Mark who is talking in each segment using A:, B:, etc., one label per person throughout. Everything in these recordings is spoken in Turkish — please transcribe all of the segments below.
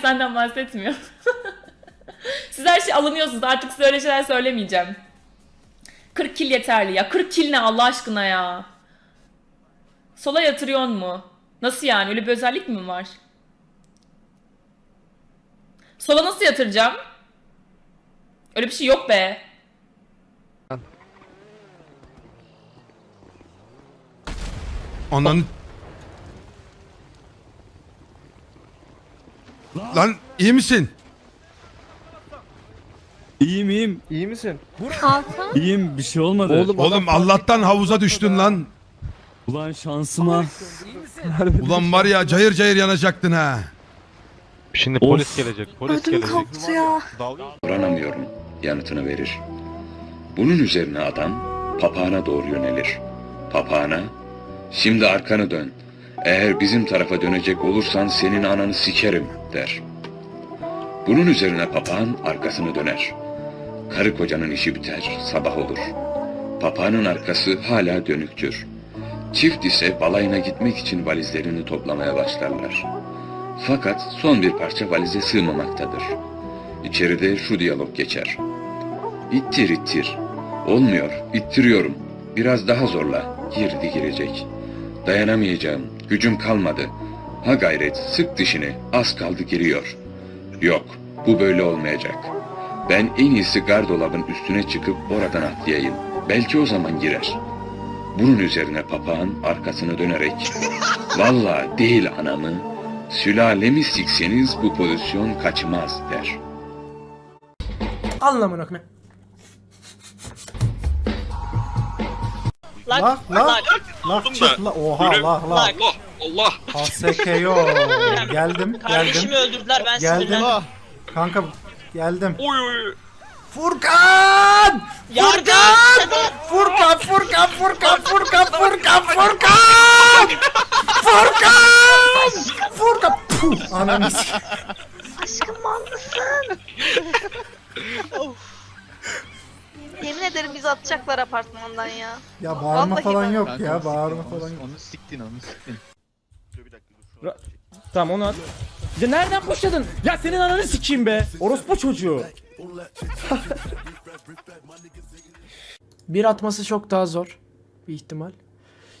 A: senden bahsetmiyor. Siz her şey alınıyorsunuz. Artık size öyle şeyler söylemeyeceğim. 40 kill yeterli ya. 40 kill ne Allah aşkına ya? Sola yatırıyor mu? Nasıl yani? Öyle bir özellik mi var? Sola nasıl yatıracağım? Öyle bir şey yok be.
B: Ananı... Lan iyi misin?
C: İyiyim iyiyim.
D: İyi misin?
E: Hakan?
C: İyiyim bir şey olmadı.
D: Oğlum,
B: Oğlum Allah'tan havuza düştün lan.
C: Ulan şansıma.
B: Ulan var ya cayır cayır yanacaktın ha.
F: Şimdi
C: Of.
F: polis gelecek, polis
E: Ödüm
F: gelecek.
E: koptu ya.
G: Davranamıyorum yanıtını verir. Bunun üzerine adam papağana doğru yönelir. Papağana, şimdi arkanı dön. Eğer bizim tarafa dönecek olursan senin ananı sikerim der. Bunun üzerine papağan arkasını döner. Karı kocanın işi biter, sabah olur. Papağanın arkası hala dönüktür. Çift ise balayına gitmek için valizlerini toplamaya başlarlar. Fakat son bir parça valize sığmamaktadır. İçeride şu diyalog geçer. İttir ittir. Olmuyor, ittiriyorum. Biraz daha zorla. Girdi girecek. Dayanamayacağım, gücüm kalmadı. Ha gayret, sık dişini, az kaldı giriyor. Yok, bu böyle olmayacak. Ben en iyisi gardolabın üstüne çıkıp oradan atlayayım. Belki o zaman girer. Bunun üzerine papağan arkasını dönerek Valla değil anamı, sülalemi sikseniz bu pozisyon kaçmaz der.
H: Anlamına koyayım. Lak. Lak
I: lak.
H: Lak çık la. Oha lak lak.
I: Oh,
G: Allah
H: Allah. HSKO.
I: geldim
H: geldim.
I: Kardeşimi öldürdüler ben
H: geldim.
I: sinirlendim. Ah.
H: Kanka geldim.
G: Oy oy.
H: Furkan!
I: Yardım!
H: Furkan! Furkan, Furkan, Furkan, Furkan, Furkan, Furkan! Furkan! Furkan! Puh! Ananı
E: Aşkım mal mısın? Atacaklar apartmandan ya.
H: ya bağırma
E: Vallahi
H: falan
E: bak.
H: yok ya bağırma falan yok
F: Onu siktin, onu siktin.
D: Tamam onu at. Ya nereden başladın? Ya senin ananı sikeyim be. Orospu çocuğu.
H: Bir atması çok daha zor bir ihtimal.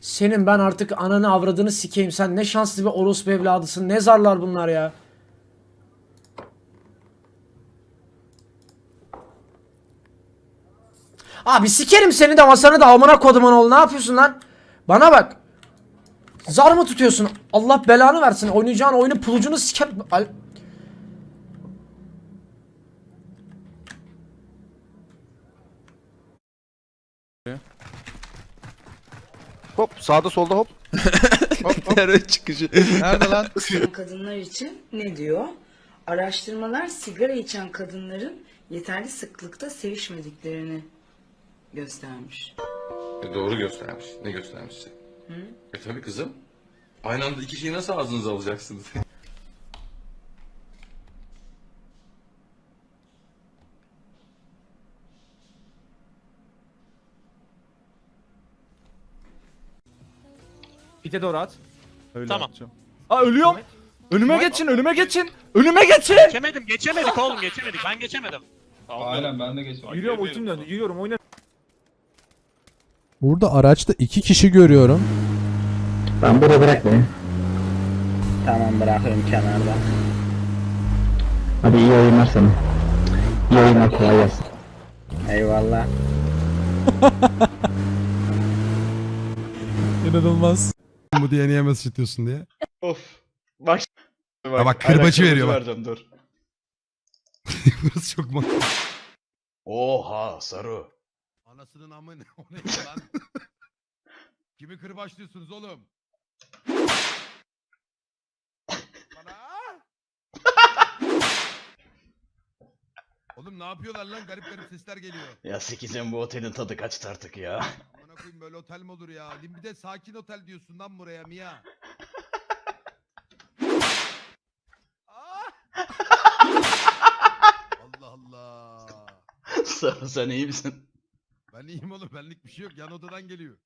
H: Senin ben artık ananı avradını sikeyim. Sen ne şanslı bir orospu evladısın. Ne zarlar bunlar ya. Abi sikerim seni de masanı da amına kodumun oğlu. Ne yapıyorsun lan? Bana bak. Zar mı tutuyorsun? Allah belanı versin. Oynayacağın oyunu pulucunu siker... Al-
F: Hop, sağda solda hop.
J: Nerede lan?
K: kadınlar için ne diyor? Araştırmalar sigara içen kadınların yeterli sıklıkta sevişmediklerini göstermiş.
J: E, doğru göstermiş. Ne göstermişse? E tabi kızım. Aynı anda iki şeyi nasıl ağzınıza alacaksınız?
D: Pite doğru at.
C: Öyle
I: Tamam.
C: yapacağım.
D: Aa ölüyorum. Önüme geçin, önüme geçin. Önüme geçin.
I: Geçemedim, geçemedik oğlum, geçemedik. Ben geçemedim.
J: Aynen ben de geçtim.
D: Yürüyorum ultim döndü. Yürüyorum oyna.
L: Burada araçta iki kişi görüyorum.
K: Ben burada bırakmayayım. Tamam bırakıyorum kenarda. Hadi iyi oyunlar sana. İyi oyunlar kolay gelsin. Eyvallah.
L: İnanılmaz.
B: Bu diye niye mesaj atıyorsun diye.
J: Of. Bak.
B: Bak, kırbacı
J: Aynen,
B: veriyor bak.
J: vereceğim, dur.
B: Burası çok mantıklı.
J: Oha sarı.
B: Anasının amı ne o ne lan? Kimi kırbaçlıyorsunuz oğlum? Bana. Oğlum ne yapıyorlar lan? Garip garip sesler geliyor.
J: Ya sikeceğim bu otelin tadı kaçtı artık ya.
B: Amına koyayım böyle otel mi olur ya? Bir de sakin otel diyorsun lan buraya Mia. Ah! Allah Allah.
J: sen iyi misin?
B: Ben iyiyim oğlum benlik bir şey yok yan odadan geliyor.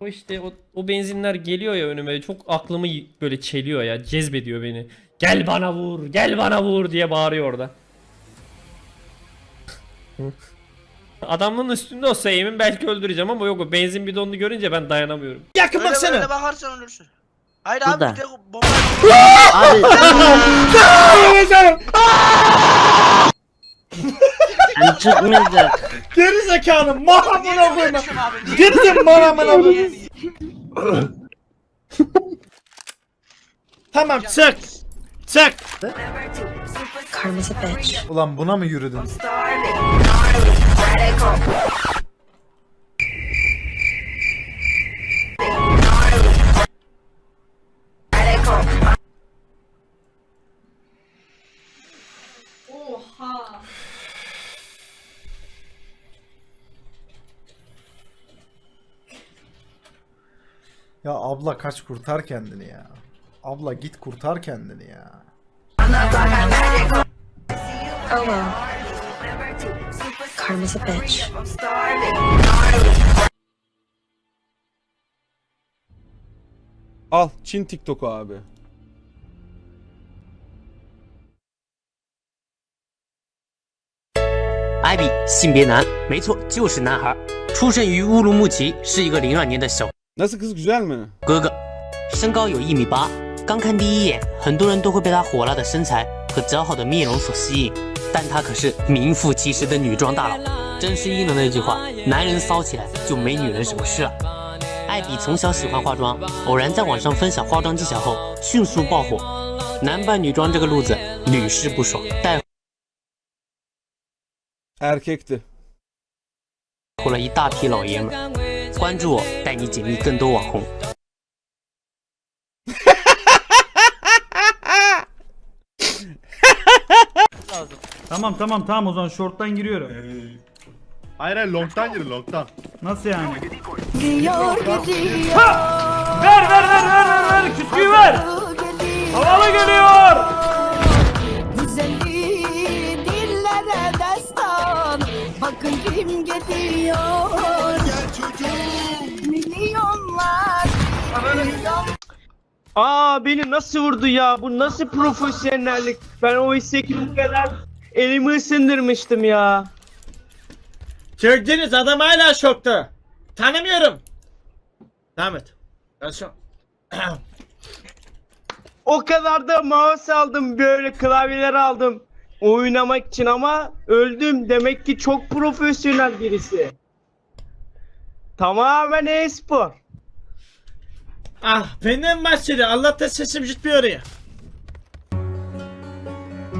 D: O işte o, o benzinler geliyor ya önüme çok aklımı y- böyle çeliyor ya cezbediyor beni. Gel bana vur gel bana vur diye bağırıyor orada. Adamın üstünde olsa eğimin belki öldüreceğim ama yok o benzin bidonunu görünce ben dayanamıyorum.
H: Yakın
E: Öyle,
H: baksana.
E: öyle bakarsan ölürsün. Hayır
K: Burada.
E: abi bir tek bomba
K: Abi. Sen çıkmayacak.
H: Geri zekalı. Mahamına koyma. Gittim mahamına koyma. Tamam çık. Çık. Ulan buna mı yürüdün? Ya abla kaç kurtar kendini ya. Abla git kurtar kendini ya.
L: Al Çin TikTok'u abi.
K: 艾比性别男，没错，就是男孩，出生于乌鲁木齐，是一个零二年的小
L: Nasıl kız güzel mi?
K: 哥哥，身高有一米八。刚看第一眼，很多人都会被他火辣的身材和姣好的面容所吸引，但他可是名副其实的女装大佬。真是应了那句话，男人骚起来就没女人什么事了。艾比从小喜欢化妆，偶然在网上分享化妆技巧后，迅速爆火。男扮女装这个路子，屡试不爽，带火了一大批老爷们。关注我，带你解密更多网红。
D: Tamam tamam tamam o zaman short'tan giriyorum.
F: Hayır hayır long'tan girin long'tan.
D: Nasıl yani? Ver ver ver ver ver ver küsküyü ver. Havalı geliyor.
E: dillere destan Bakın kim geliyor Milyonlar
D: Aa beni nasıl vurdu ya? Bu nasıl profesyonellik? Ben o ki bu kadar elimi ısındırmıştım ya.
H: Çöktünüz adam hala şokta. Tanımıyorum. Devam et. Ben şu
D: O kadar da mouse aldım böyle klavyeler aldım oynamak için ama öldüm demek ki çok profesyonel birisi. Tamamen e-spor.
H: Ah benden bahsediyor. Allah'tan sesim gitmiyor ya.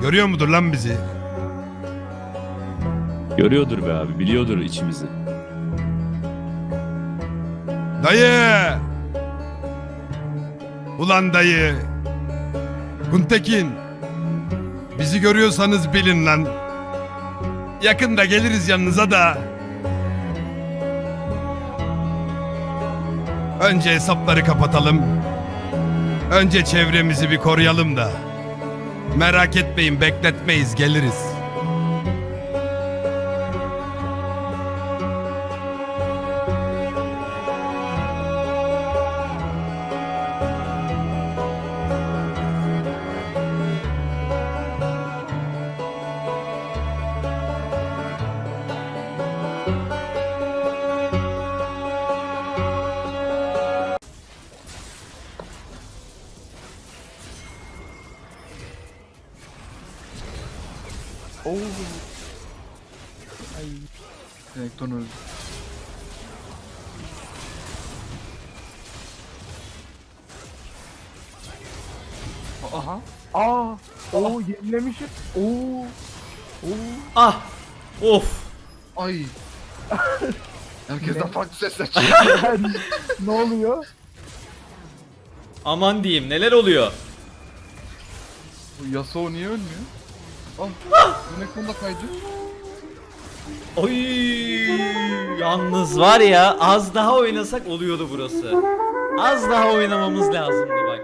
B: Görüyor mudur lan bizi?
C: Görüyordur be abi biliyordur içimizi.
B: Dayı! Ulan dayı! Kuntekin! Bizi görüyorsanız bilin lan. Yakında geliriz yanınıza da. Önce hesapları kapatalım. Önce çevremizi bir koruyalım da. Merak etmeyin bekletmeyiz geliriz.
F: Aha. Aa. Oo yenilemişim. Oo.
H: Ah. Of.
F: Ay. Herkesten farklı sesler çıkıyor. ne oluyor?
D: Aman diyeyim neler oluyor?
F: Bu Yasuo niye ölmüyor? Ah. Bu ne konuda kaydı?
D: Oy yalnız var ya az daha oynasak oluyordu burası. Az daha oynamamız lazımdı bak.